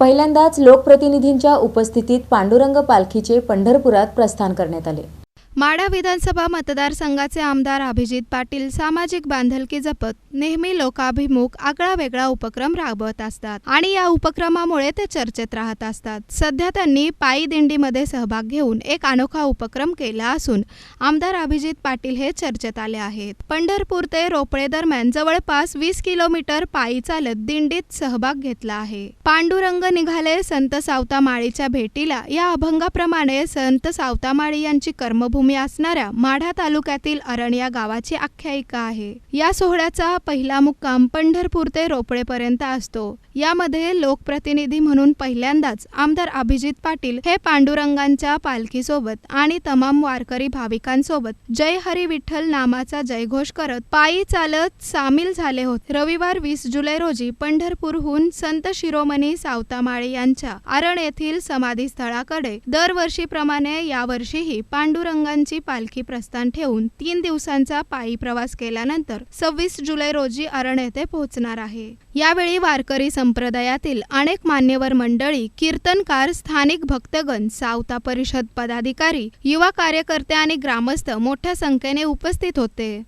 पहिल्यांदाच लोकप्रतिनिधींच्या उपस्थितीत पांडुरंग पालखीचे पंढरपुरात प्रस्थान करण्यात आले. माढा विधानसभा मतदारसंघाचे आमदार अभिजित पाटील सामाजिक बांधलकी जपत नेहमी लोकाभिमुख आगळा वेगळा उपक्रम राबवत असतात आणि या उपक्रमामुळे ते चर्चेत राहत असतात. सध्या त्यांनी पायी दिंडीमध्ये सहभाग घेऊन एक अनोखा उपक्रम केला असून आमदार अभिजित पाटील हे चर्चेत आले आहेत. पंढरपूर ते रोपळे दरम्यान जवळपास वीस किलोमीटर पायी चालत दिंडीत सहभाग घेतला आहे. पांडुरंग निघाले संत सावतामाळीच्या भेटीला. या अभंगाप्रमाणे संत सावतामाळी यांची कर्मभूमी असणाऱ्या माढा तालुक्यातील अरण या गावाची आख्यायिका आहे. या सोहळ्याचा पहिला मुक्काम पंढरपूर ते रोपडेपर्यंत असतो. यामध्ये लोकप्रतिनिधी म्हणून पहिल्यांदाच आमदार अभिजित पाटील हे पांडुरंगांच्या पालखीसोबत आणि तमाम वारकरी भाविकांसोबत जय हरी विठ्ठल नामाचा जयघोष करत पायी चालत सामील झाले होते. रविवार वीस जुलै रोजी पंढरपूरहून संत शिरोमणी सावतामाळे यांच्या आरण येथील समाधीस्थळाकडे दरवर्षीप्रमाणे यावर्षीही पांडुरंगा पांडुरंगांची पालखी प्रस्थान ठेवून तीन दिवसांचा पायी प्रवास केल्यानंतर सव्वीस जुलै रोजी अरण येथे पोहोचणार आहे. यावेळी वारकरी संप्रदायातील अनेक मान्यवर मंडळी कीर्तनकार स्थानिक भक्तगण सावता परिषद पदाधिकारी युवा कार्यकर्ते आणि ग्रामस्थ मोठ्या संख्येने उपस्थित होते.